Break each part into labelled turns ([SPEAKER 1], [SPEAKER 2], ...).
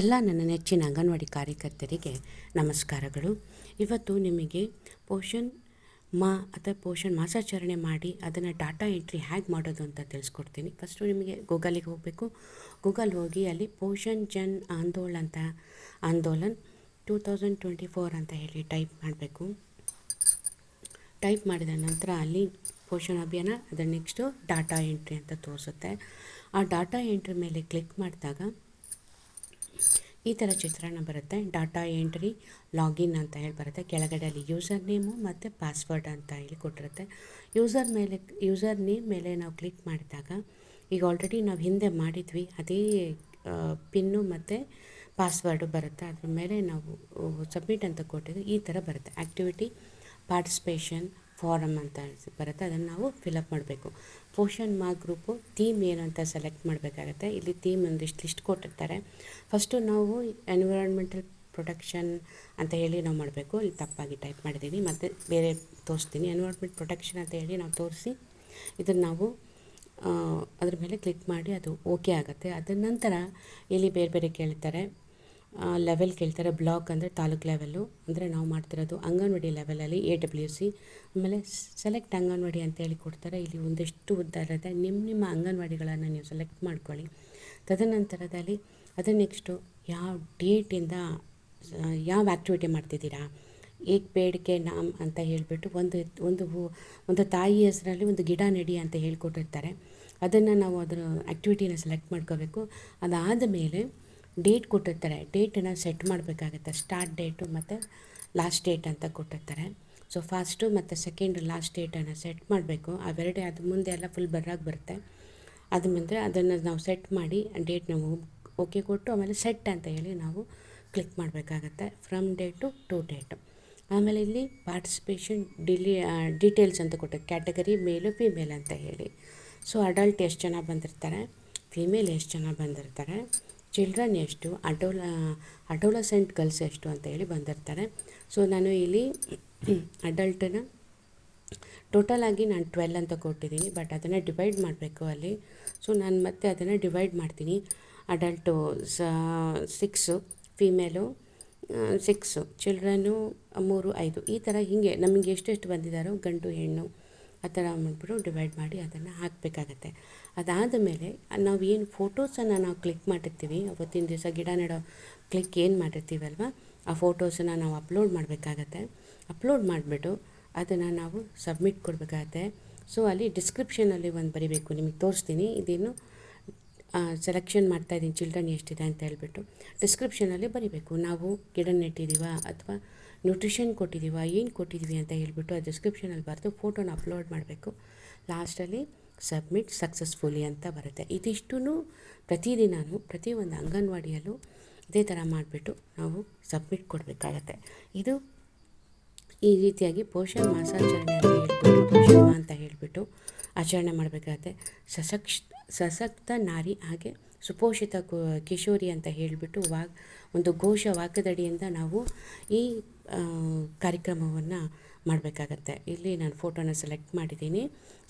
[SPEAKER 1] ಎಲ್ಲ ನನ್ನ ನೆಚ್ಚಿನ ಅಂಗನವಾಡಿ ಕಾರ್ಯಕರ್ತರಿಗೆ ನಮಸ್ಕಾರಗಳು. ಇವತ್ತು ನಿಮಗೆ ಪೋಷನ್ ಮಾ ಅಥವಾ ಪೋಷಣ್ ಮಾಸಾಚರಣೆ ಮಾಡಿ ಅದನ್ನು ಡಾಟಾ ಎಂಟ್ರಿ ಹೇಗೆ ಮಾಡೋದು ಅಂತ ತಿಳಿಸ್ಕೊಡ್ತೀನಿ. ಫಸ್ಟು ನಿಮಗೆ ಗೂಗಲಿಗೆ ಹೋಗಬೇಕು. ಗೂಗಲ್ ಹೋಗಿ ಅಲ್ಲಿ ಪೋಷಣ್ ಜನ್ ಆಂದೋಲನ್ ಅಂತ Andolan two thousand twenty four ಅಂತ ಹೇಳಿ ಟೈಪ್ ಮಾಡಬೇಕು. ಟೈಪ್ ಮಾಡಿದ ನಂತರ ಅಲ್ಲಿ ಪೋಷಣ್ ಅಭಿಯಾನ, ಅದರ ನೆಕ್ಸ್ಟು ಡಾಟಾ ಎಂಟ್ರಿ ಅಂತ ತೋರಿಸುತ್ತೆ. ಆ ಡಾಟಾ ಎಂಟ್ರಿ ಮೇಲೆ ಕ್ಲಿಕ್ ಮಾಡಿದಾಗ ಈ ಥರ ಚಿತ್ರಣ ಬರುತ್ತೆ. ಡಾಟಾ ಎಂಟ್ರಿ, ಲಾಗಿನ್ ಅಂತ ಹೇಳಿ ಬರುತ್ತೆ. ಕೆಳಗಡೆ ಅಲ್ಲಿ ಯೂಸರ್ ನೇಮು ಮತ್ತು ಪಾಸ್ವರ್ಡ್ ಅಂತ ಹೇಳಿ ಕೊಟ್ಟಿರುತ್ತೆ. ಯೂಸರ್ ಮೇಲೆ, ಯೂಸರ್ ನೇಮ್ ಮೇಲೆ ನಾವು ಕ್ಲಿಕ್ ಮಾಡಿದಾಗ ಈಗ ಆಲ್ರೆಡಿ ನಾವು ಹಿಂದೆ ಮಾಡಿದ್ವಿ. ಅದೇ ಪಿನ್ನು ಮತ್ತು ಪಾಸ್ವರ್ಡು ಬರುತ್ತೆ. ಅದ್ರ ಮೇಲೆ ನಾವು ಸಬ್ಮಿಟ್ ಅಂತ ಕೊಟ್ಟಿದ್ದು ಈ ಥರ ಬರುತ್ತೆ. ಆ್ಯಕ್ಟಿವಿಟಿ ಪಾರ್ಟಿಸಿಪೇಷನ್ ಫಾರಮ್ ಅಂತ ಬರುತ್ತೆ, ಅದನ್ನು ನಾವು ಫಿಲಪ್ ಮಾಡಬೇಕು. ಪೋಷನ್ ಮಾರ್ಕ್ ಗ್ರೂಪು ಥೀಮ್ ಏನಂತ ಸೆಲೆಕ್ಟ್ ಮಾಡಬೇಕಾಗತ್ತೆ. ಇಲ್ಲಿ ಥೀಮ್ ಒಂದಿಷ್ಟು ಲಿಸ್ಟ್ ಕೊಟ್ಟಿರ್ತಾರೆ. ಫಸ್ಟು ನಾವು ಎನ್ವಿರಾನ್ಮೆಂಟಲ್ ಪ್ರೊಟೆಕ್ಷನ್ ಅಂತ ಹೇಳಿ ನಾವು ಮಾಡಬೇಕು. ಇಲ್ಲಿ ತಪ್ಪಾಗಿ ಟೈಪ್ ಮಾಡಿದ್ದೀನಿ ಮತ್ತು ಬೇರೆ ತೋರಿಸ್ತೀನಿ. ಎನ್ವಿರಾನ್ಮೆಂಟ್ ಪ್ರೊಟೆಕ್ಷನ್ ಅಂತ ಹೇಳಿ ನಾವು ತೋರಿಸಿ, ಇದನ್ನು ನಾವು ಅದ್ರ ಮೇಲೆ ಕ್ಲಿಕ್ ಮಾಡಿ ಅದು ಓಕೆ ಆಗುತ್ತೆ. ಅದರ ನಂತರ ಇಲ್ಲಿ ಬೇರೆ ಬೇರೆ ಕೇಳ್ತಾರೆ. ಲೆವೆಲ್ ಕೇಳ್ತಾರೆ ಬ್ಲಾಕ್ ಅಂದರೆ ತಾಲೂಕು ಲೆವೆಲ್ಲು ಅಂದರೆ ನಾವು ಮಾಡ್ತಿರೋದು ಅಂಗನವಾಡಿ ಲೆವೆಲಲ್ಲಿ ಎ ಡಬ್ಲ್ಯೂ ಸಿ ಆಮೇಲೆ ಸೆಲೆಕ್ಟ್ ಅಂಗನವಾಡಿ ಅಂತೇಳಿ ಕೊಡ್ತಾರೆ. ಇಲ್ಲಿ ಒಂದಿಷ್ಟು ಉದ್ದ ಇರುತ್ತೆ. ನಿಮ್ಮ ನಿಮ್ಮ ಅಂಗನವಾಡಿಗಳನ್ನು ನೀವು ಸೆಲೆಕ್ಟ್ ಮಾಡ್ಕೊಳ್ಳಿ. ತದನಂತರದಲ್ಲಿ ಅದರ ನೆಕ್ಸ್ಟು ಯಾವ ಡೇಟಿಂದ ಯಾವ ಆ್ಯಕ್ಟಿವಿಟಿ ಮಾಡ್ತಿದ್ದೀರಾ? ಏಕ್ ಬೇಡಿಕೆ ನಾಮ್ ಅಂತ ಹೇಳಿಬಿಟ್ಟು ಒಂದು ಒಂದು ಹೂ, ಒಂದು ತಾಯಿ ಹೆಸರಲ್ಲಿ ಒಂದು ಗಿಡ ನೆಡಿ ಅಂತ ಹೇಳ್ಕೊಟ್ಟಿರ್ತಾರೆ. ಅದನ್ನು ನಾವು ಅದರ ಆ್ಯಕ್ಟಿವಿಟಿನ ಸೆಲೆಕ್ಟ್ ಮಾಡ್ಕೋಬೇಕು. ಅದಾದ ಮೇಲೆ ಡೇಟ್ ಕೊಟ್ಟಿರ್ತಾರೆ. ಡೇಟನ್ನು ಸೆಟ್ ಮಾಡಬೇಕಾಗತ್ತೆ. ಸ್ಟಾರ್ಟ್ ಡೇಟು ಮತ್ತು ಲಾಸ್ಟ್ ಡೇಟ್ ಅಂತ ಕೊಟ್ಟಿರ್ತಾರೆ. ಸೊ ಫಾಸ್ಟು ಮತ್ತು ಸೆಕೆಂಡ್ ಲಾಸ್ಟ್ ಡೇಟನ್ನು ಸೆಟ್ ಮಾಡಬೇಕು. ಅವೆರಡೇ ಅದು ಮುಂದೆ ಎಲ್ಲ ಫುಲ್ ಬರ್ರಾಗಿ ಬರುತ್ತೆ. ಅದು ಮುಂದೆ ಅದನ್ನು ನಾವು ಸೆಟ್ ಮಾಡಿ ಡೇಟ್ ನಾವು ಓಕೆ ಕೊಟ್ಟು ಆಮೇಲೆ ಸೆಟ್ ಅಂತ ಹೇಳಿ ನಾವು ಕ್ಲಿಕ್ ಮಾಡಬೇಕಾಗತ್ತೆ. ಫ್ರಮ್ ಡೇಟು ಟು ಡೇಟು ಆಮೇಲೆ ಇಲ್ಲಿ ಪಾರ್ಟಿಸಿಪೇಷನ್ ಡಿಲಿ ಡೀಟೇಲ್ಸ್ ಅಂತ ಕೊಟ್ಟೆ ಕ್ಯಾಟಗರಿ ಮೇಲು ಫೀಮೇಲ್ ಅಂತ ಹೇಳಿ. ಸೊ ಅಡಲ್ಟ್ ಎಷ್ಟು ಜನ ಬಂದಿರ್ತಾರೆ? ಫೀಮೇಲ್ ಎಷ್ಟು ಜನ ಬಂದಿರ್ತಾರೆ? ಚಿಲ್ಡ್ರನ್ ಎಷ್ಟು ಅಡೋಲ ಅಡೋಲಸೆಂಟ್ ಗರ್ಲ್ಸ್ ಎಷ್ಟು ಅಂತ ಹೇಳಿ ಬಂದಿರ್ತಾರೆ. ಸೊ ನಾನು ಇಲ್ಲಿ ಅಡಲ್ಟನ್ನ ಟೋಟಲಾಗಿ ನಾನು ಟ್ವೆಲ್ ಅಂತ ಕೊಟ್ಟಿದ್ದೀನಿ, ಬಟ್ ಅದನ್ನು ಡಿವೈಡ್ ಮಾಡಬೇಕು ಅಲ್ಲಿ. ಸೊ ನಾನು ಮತ್ತೆ ಅದನ್ನು ಡಿವೈಡ್ ಮಾಡ್ತೀನಿ. ಅಡಲ್ಟು ಸ, ಸಿಕ್ಸು, ಫೀಮೇಲು ಸಿಕ್ಸು, ಚಿಲ್ಡ್ರನ್ನು ಮೂರು, ಐದು, ಈ ಥರ ಹೀಗೆ ನಮಗೆ ಎಷ್ಟೆಷ್ಟು ಬಂದಿದ್ದಾರೋ ಗಂಡು, ಹೆಣ್ಣು, ಆ ಥರ ಮಾಡಿಬಿಟ್ಟು ಡಿವೈಡ್ ಮಾಡಿ ಅದನ್ನು ಹಾಕಬೇಕಾಗತ್ತೆ. ಅದಾದ ಮೇಲೆ ನಾವು ಏನು ಫೋಟೋಸನ್ನು ನಾವು ಕ್ಲಿಕ್ ಮಾಡಿರ್ತೀವಿ ಅವತ್ತಿನ ದಿವಸ ಗಿಡ ನೆಡೋ ಕ್ಲಿಕ್ ಏನು ಮಾಡಿರ್ತೀವಲ್ವ ಆ ಫೋಟೋಸನ್ನು ನಾವು ಅಪ್ಲೋಡ್ ಮಾಡಬೇಕಾಗತ್ತೆ. ಅಪ್ಲೋಡ್ ಮಾಡಿಬಿಟ್ಟು ಅದನ್ನು ನಾವು ಸಬ್ಮಿಟ್ ಕೊಡಬೇಕಾಗತ್ತೆ. ಸೊ ಅಲ್ಲಿ ಡಿಸ್ಕ್ರಿಪ್ಷನಲ್ಲಿ ಒಂದು ಬರಿಬೇಕು, ನಿಮಗೆ ತೋರಿಸ್ತೀನಿ. ಇದೇನು ಸೆಲೆಕ್ಷನ್ ಮಾಡ್ತಾ ಇದ್ದೀನಿ ಚಿಲ್ಡ್ರನ್ ಎಷ್ಟಿದೆ ಅಂತ ಹೇಳ್ಬಿಟ್ಟು. ಡಿಸ್ಕ್ರಿಪ್ಷನಲ್ಲಿ ಬರಿಬೇಕು. ನಾವು ಗಿಡ ನೆಟ್ಟಿದ್ದೀವ ಅಥವಾ ನ್ಯೂಟ್ರಿಷನ್ ಕೊಟ್ಟಿದ್ದೀವ ಏನು ಕೊಟ್ಟಿದ್ದೀವಿ ಅಂತ ಹೇಳ್ಬಿಟ್ಟು ಆ ಡಿಸ್ಕ್ರಿಪ್ಷನಲ್ಲಿ ಬರೆದು ಫೋಟೋನ ಅಪ್ಲೋಡ್ ಮಾಡಬೇಕು. ಲಾಸ್ಟಲ್ಲಿ ಸಬ್ಮಿಟ್ ಸಕ್ಸಸ್ಫುಲಿ ಅಂತ ಬರುತ್ತೆ. ಇದಿಷ್ಟೂ ಪ್ರತಿದಿನವೂ ಪ್ರತಿಯೊಂದು ಅಂಗನವಾಡಿಯಲ್ಲೂ ಇದೇ ಥರ ಮಾಡಿಬಿಟ್ಟು ನಾವು ಸಬ್ಮಿಟ್ ಕೊಡಬೇಕಾಗತ್ತೆ. ಇದು ಈ ರೀತಿಯಾಗಿ ಪೋಷಣ ಮಾಸಾಚರಣೆ ಅಂತ ಹೇಳ್ಬಿಟ್ಟು ಅಂತ ಹೇಳಿಬಿಟ್ಟು ಆಚರಣೆ ಮಾಡಬೇಕಾಗತ್ತೆ. ಸಶಕ್ಷ ಸಶಕ್ತ ನಾರಿ ಹಾಗೆ ಸುಪೋಷಿತ ಕಿಶೋರಿ ಅಂತ ಹೇಳಿಬಿಟ್ಟು ವಾಕ್ ಒಂದು ಘೋಷ ವಾಕ್ಯದಡಿಯಿಂದ ನಾವು ಈ ಕಾರ್ಯಕ್ರಮವನ್ನು ಮಾಡಬೇಕಾಗತ್ತೆ. ಇಲ್ಲಿ ನಾನು ಫೋಟೋನ ಸೆಲೆಕ್ಟ್ ಮಾಡಿದ್ದೀನಿ.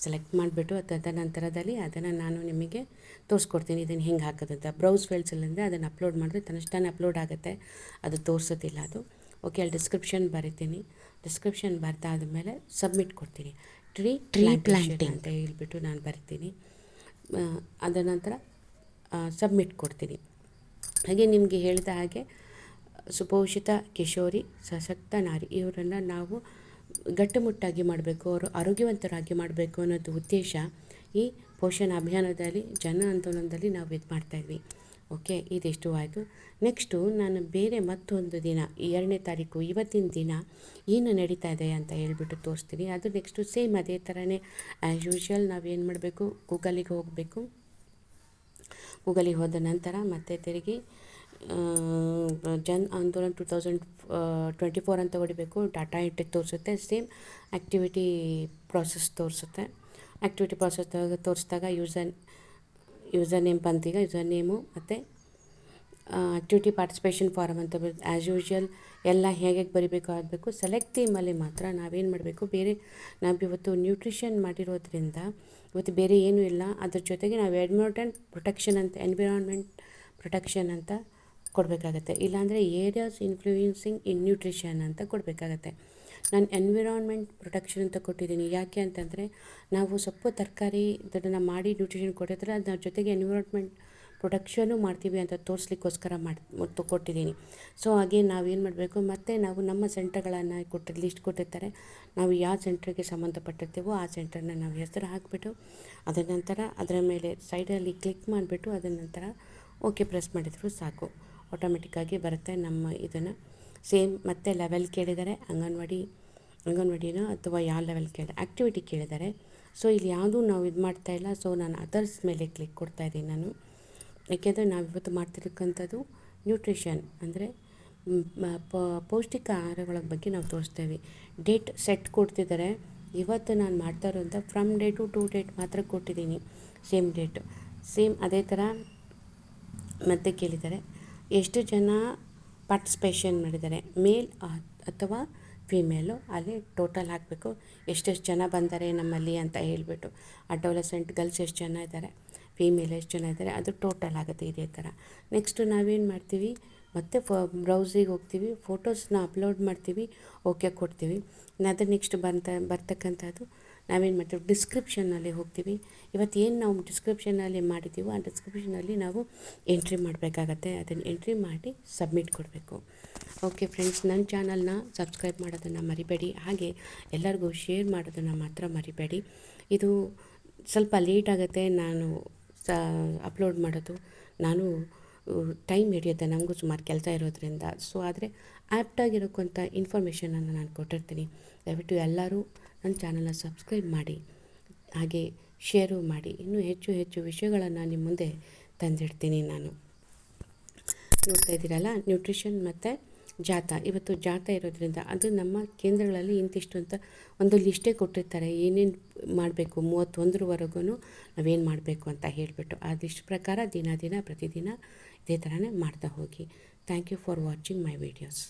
[SPEAKER 1] ಸೆಲೆಕ್ಟ್ ಮಾಡಿಬಿಟ್ಟು ತದನಂತರದಲ್ಲಿ ಅದನ್ನು ನಾನು ನಿಮಗೆ ತೋರಿಸ್ಕೊಡ್ತೀನಿ. ಇದನ್ನು ಹೆಂಗೆ ಹಾಕೋದಂತ. ಬ್ರೌಸ್ ಫೈಲ್ಸಲ್ಲಿಂದ ಅದನ್ನು ಅಪ್ಲೋಡ್ ಮಾಡಿದ್ರೆ ತನ್ನಷ್ಟೇ ಅಪ್ಲೋಡ್ ಆಗುತ್ತೆ. ಅದು ತೋರಿಸೋದಿಲ್ಲ ಅದು. ಓಕೆ ಅಲ್ಲಿ ಡಿಸ್ಕ್ರಿಪ್ಷನ್ ಬರಿತೀನಿ. ಡಿಸ್ಕ್ರಿಪ್ಷನ್ ಬರ್ತಾ ಆದಮೇಲೆ ಸಬ್ಮಿಟ್ ಕೊಡ್ತೀನಿ. ಟ್ರೀ ಟ್ರೀ ಪ್ಲ್ಯಾಂಟಿಂಗ್ ಅಂತ ಹೇಳ್ಬಿಟ್ಟು ನಾನು ಬರ್ತೀನಿ. ಅದರ ನಂತರ ಸಬ್ಮಿಟ್ ಕೊಡ್ತೀನಿ. ಹಾಗೆ ನಿಮಗೆ ಹೇಳಿದ ಹಾಗೆ ಸುಪೋಷಿತ ಕಿಶೋರಿ ಸಶಕ್ತ ನಾರಿ ಇವರನ್ನು ನಾವು ಗಟ್ಟುಮುಟ್ಟಾಗಿ ಮಾಡಬೇಕು, ಅವರು ಆರೋಗ್ಯವಂತರಾಗಿ ಮಾಡಬೇಕು ಅನ್ನೋದು ಉದ್ದೇಶ ಈ ಪೋಷಣ ಅಭಿಯಾನದಲ್ಲಿ, ಜನ ಆಂದೋಲನದಲ್ಲಿ ನಾವು ಇದು ಮಾಡ್ತಾಯಿದ್ವಿ ಓಕೆ, ಇದಿಷ್ಟು ಆಯಿತು. ನೆಕ್ಸ್ಟು ನಾನು ಬೇರೆ ಮತ್ತೊಂದು ದಿನ ಎರಡನೇ ತಾರೀಕು, ಇವತ್ತಿನ ದಿನ ಏನು ನಡೀತಾ ಇದೆ ಅಂತ ಹೇಳ್ಬಿಟ್ಟು ತೋರಿಸ್ತೀನಿ. ಅದು ನೆಕ್ಸ್ಟು ಸೇಮ್ ಅದೇ ಥರನೇ ಆ್ಯಸ್ ಯೂಶ್ವಲ್ ಏನು ಮಾಡಬೇಕು ಗೂಗಲಿಗೆ ಹೋಗಬೇಕು. ಗೂಗಲಿಗೆ ಹೋದ ನಂತರ ಮತ್ತೆ ತಿರುಗಿ Jan Andolan two thousand twenty four ಅಂತ ಹೊಡಿಬೇಕು. ಡಾಟಾ ಎಂಟ್ರಿ ತೋರಿಸುತ್ತೆ. ಸೇಮ್ ಆ್ಯಕ್ಟಿವಿಟಿ ಪ್ರಾಸೆಸ್ ತೋರಿಸುತ್ತೆ. ಆ್ಯಕ್ಟಿವಿಟಿ ಪ್ರಾಸೆಸ್ ತೋರಿಸಿದಾಗ ಯೂಸರ್ ಯೂಸರ್ ನೇಮ್ ಬಂತೀಗ ಯೂಸರ್ ನೇಮು ಮತ್ತು ಆ್ಯಕ್ಟಿವಿಟಿ ಪಾರ್ಟಿಸಿಪೇಷನ್ ಫಾರಮ್ ಅಂತ ಬರುತ್ತೆ ಆ್ಯಸ್ ಯೂಶ್ವಲ್ ಎಲ್ಲ ಹೇಗೆ ಬರಿಬೇಕು ಆಗಬೇಕು. ಸೆಲೆಕ್ಟ್ ಥೀಮಲ್ಲಿ ಮಾತ್ರ ನಾವೇನು ಮಾಡಬೇಕು? ಬೇರೆ ನಾವು ಇವತ್ತು ನ್ಯೂಟ್ರಿಷನ್ ಮಾಡಿರೋದ್ರಿಂದ ಇವತ್ತು ಬೇರೆ ಏನೂ ಇಲ್ಲ. ಅದ್ರ ಜೊತೆಗೆ ನಾವು ಎಡ್ಮೋಟೆಂಟ್ ಪ್ರೊಟೆಕ್ಷನ್ ಅಂತ, ಎನ್ವಿರಾನ್ಮೆಂಟ್ ಪ್ರೊಟೆಕ್ಷನ್ ಅಂತ ಕೊಡಬೇಕಾಗತ್ತೆ. ಇಲ್ಲಾಂದರೆ ಏರಿಯಾಸ್ ಇನ್ಫ್ಲೂಯೆನ್ಸಿಂಗ್ ಇನ್ ನ್ಯೂಟ್ರಿಷನ್ ಅಂತ ಕೊಡಬೇಕಾಗತ್ತೆ. ನಾನು ಎನ್ವಿರಾನ್ಮೆಂಟ್ ಪ್ರೊಟೆಕ್ಷನ್ ಅಂತ ಕೊಟ್ಟಿದ್ದೀನಿ. ಯಾಕೆ ಅಂತಂದರೆ ನಾವು ಸೊಪ್ಪು, ತರಕಾರಿ ಇದನ್ನು ಮಾಡಿ ನ್ಯೂಟ್ರಿಷನ್ ಕೊಟ್ಟಿದ್ರೆ ಅದ್ರ ಜೊತೆಗೆ ಎನ್ವಿರಾನ್ಮೆಂಟ್ ಪ್ರೊಡಕ್ಷನು ಮಾಡ್ತೀವಿ ಅಂತ ತೋರಿಸ್ಲಿಕ್ಕೋಸ್ಕರ ಮಾಡಿ ಕೊಟ್ಟಿದ್ದೀನಿ. ಸೊ ಹಾಗೆ ನಾವೇನು ಮಾಡಬೇಕು, ಮತ್ತು ನಾವು ನಮ್ಮ ಸೆಂಟರ್ಗಳನ್ನು ಕೊಟ್ಟು ಲಿಸ್ಟ್ ಕೊಟ್ಟಿರ್ತಾರೆ. ನಾವು ಯಾವ ಸೆಂಟ್ರಿಗೆ ಸಂಬಂಧಪಟ್ಟಿರ್ತೀವೋ ಆ ಸೆಂಟರ್ನ ನಾವು ಹೆಸರು ಹಾಕಿಬಿಟ್ಟು ಅದರ ನಂತರ ಅದರ ಮೇಲೆ ಸೈಡಲ್ಲಿ ಕ್ಲಿಕ್ ಮಾಡಿಬಿಟ್ಟು ಅದರ ನಂತರ ಓಕೆ ಪ್ರೆಸ್ ಮಾಡಿದರೂ ಸಾಕು. ಆಟೋಮೆಟಿಕ್ಕಾಗಿ ಬರುತ್ತೆ ನಮ್ಮ ಇದನ್ನು. ಸೇಮ್ ಮತ್ತೆ ಲೆವೆಲ್ ಕೇಳಿದ್ದಾರೆ ಅಂಗನವಾಡಿ, ಅಂಗನವಾಡಿನೋ ಅಥವಾ ಯಾವ ಲೆವೆಲ್ ಕೇಳಿ ಆ್ಯಕ್ಟಿವಿಟಿ ಕೇಳಿದ್ದಾರೆ ಸೊ ಇಲ್ಲಿ ಯಾವುದೂ ನಾವು ಇದು ಮಾಡ್ತಾ ಇಲ್ಲ. ಸೊ ನಾನು ಅದರ್ಸ್ ಮೇಲೆ ಕ್ಲಿಕ್ ಕೊಡ್ತಾ ಇದ್ದೀನಿ ನಾನು. ಯಾಕೆಂದರೆ ನಾವು ಇವತ್ತು ಮಾಡ್ತಿರ್ತಕ್ಕಂಥದ್ದು ನ್ಯೂಟ್ರಿಷನ್ ಅಂದರೆ ಪೌಷ್ಟಿಕ ಆಹಾರಗಳ ಬಗ್ಗೆ ನಾವು ತೋರಿಸ್ತೇವೆ. ಡೇಟ್ ಸೆಟ್ ಕೊಡ್ತಿದ್ದಾರೆ ಇವತ್ತು ನಾನು ಮಾಡ್ತಾ ಇರೋಂಥ ಫ್ರಮ್ ಡೇಟು ಟು ಡೇಟ್ ಮಾತ್ರ ಕೊಟ್ಟಿದ್ದೀನಿ. ಸೇಮ್ ಡೇಟು ಸೇಮ್ ಅದೇ ಥರ ಮತ್ತೆ ಕೇಳಿದ್ದಾರೆ ಎಷ್ಟು ಜನ ಪಾರ್ಟಿಸ್ಪೇಷನ್ ಮಾಡಿದ್ದಾರೆ? ಮೇಲ್ ಅಥವಾ ಫಿಮೇಲು ಅಲ್ಲಿ ಟೋಟಲ್ ಹಾಕಬೇಕು. ಎಷ್ಟೆಷ್ಟು ಜನ ಬಂದರೆ ನಮ್ಮಲ್ಲಿ ಅಂತ ಹೇಳಿಬಿಟ್ಟು. ಅಡೋಲಸೆಂಟ್ ಗರ್ಲ್ಸ್ ಎಷ್ಟು ಜನ ಇದ್ದಾರೆ? ಫೀಮೇಲ್ ಎಷ್ಟು ಜನ ಇದ್ದಾರೆ? ಅದು ಟೋಟಲ್ ಆಗುತ್ತೆ ಇದೇ ಥರ. ನೆಕ್ಸ್ಟು ನಾವೇನು ಮಾಡ್ತೀವಿ? ಮತ್ತು ಫ ಬ್ರೌಸಿಗೆ ಹೋಗ್ತೀವಿ. ಫೋಟೋಸ್ನ ಅಪ್ಲೋಡ್ ಮಾಡ್ತೀವಿ. ಓಕೆ ಕೊಡ್ತೀವಿ. ಅದು ನೆಕ್ಸ್ಟ್ ಬಂತ, ಬರ್ತಕ್ಕಂಥದ್ದು ನಾವೇನು ಮಾಡ್ತೀವಿ? ಡಿಸ್ಕ್ರಿಪ್ಷನ್ನಲ್ಲಿ ಹೋಗ್ತೀವಿ. ಇವತ್ತು ಏನು ನಾವು ಡಿಸ್ಕ್ರಿಪ್ಷನಲ್ಲಿ ಮಾಡಿದ್ದೀವೋ ಆ ಡಿಸ್ಕ್ರಿಪ್ಷನಲ್ಲಿ ನಾವು ಎಂಟ್ರಿ ಮಾಡಬೇಕಾಗತ್ತೆ. ಅದನ್ನು ಎಂಟ್ರಿ ಮಾಡಿ ಸಬ್ಮಿಟ್ ಕೊಡಬೇಕು. ಓಕೆ ಫ್ರೆಂಡ್ಸ್ ನನ್ನ ಚಾನಲ್ನ ಸಬ್ಸ್ಕ್ರೈಬ್ ಮಾಡೋದನ್ನು ಮರಿಬೇಡಿ. ಹಾಗೆ ಎಲ್ಲರಿಗೂ ಶೇರ್ ಮಾಡೋದನ್ನು ಮಾತ್ರ ಮರಿಬೇಡಿ. ಇದು ಸ್ವಲ್ಪ ಲೇಟ್ ಆಗುತ್ತೆ. ನಾನು ಸ ಅಪ್ಲೋಡ್ ಮಾಡೋದು. ನಾನು ಟೈಮ್ ಹಿಡಿಯುತ್ತೆ ನನಗೂ ಸುಮಾರು ಕೆಲಸ ಇರೋದ್ರಿಂದ. ಸೊ ಆದರೆ ಆ್ಯಪ್ಟಾಗಿರೋಕ್ಕಂಥ ಇನ್ಫಾರ್ಮೇಷನನ್ನು ನಾನು ಕೊಟ್ಟಿರ್ತೀನಿ. ದಯವಿಟ್ಟು ಎಲ್ಲರೂ ನನ್ನ ಚಾನಲ್ನ ಸಬ್ಸ್ಕ್ರೈಬ್ ಮಾಡಿ, ಹಾಗೆ ಶೇರು ಮಾಡಿ. ಇನ್ನೂ ಹೆಚ್ಚು ಹೆಚ್ಚು ವಿಷಯಗಳನ್ನು ನಿಮ್ಮ ಮುಂದೆ ತಂದಿಡ್ತೀನಿ ನಾನು. ನೋಡ್ತಾ ಇದ್ದೀರಲ್ಲ ನ್ಯೂಟ್ರಿಷನ್ ಮತ್ತು ಜಾತ. ಇವತ್ತು ಜಾತ ಇರೋದ್ರಿಂದ ಅದು ನಮ್ಮ ಕೇಂದ್ರಗಳಲ್ಲಿ ಇಂತಿಷ್ಟು ಅಂತ ಒಂದು ಲಿಸ್ಟೇ ಕೊಟ್ಟಿರ್ತಾರೆ. ಏನೇನು ಮಾಡಬೇಕು ಮೂವತ್ತೊಂದರವರೆಗೂ ನಾವೇನು ಮಾಡಬೇಕು ಅಂತ ಹೇಳಿಬಿಟ್ಟು. ಆ ಲಿಸ್ಟ್ ಪ್ರಕಾರ ದಿನ ದಿನ, ಪ್ರತಿದಿನ ಇದೇ ಥರನೇ ಮಾಡ್ತಾ ಹೋಗಿ. Thank you for watching my videos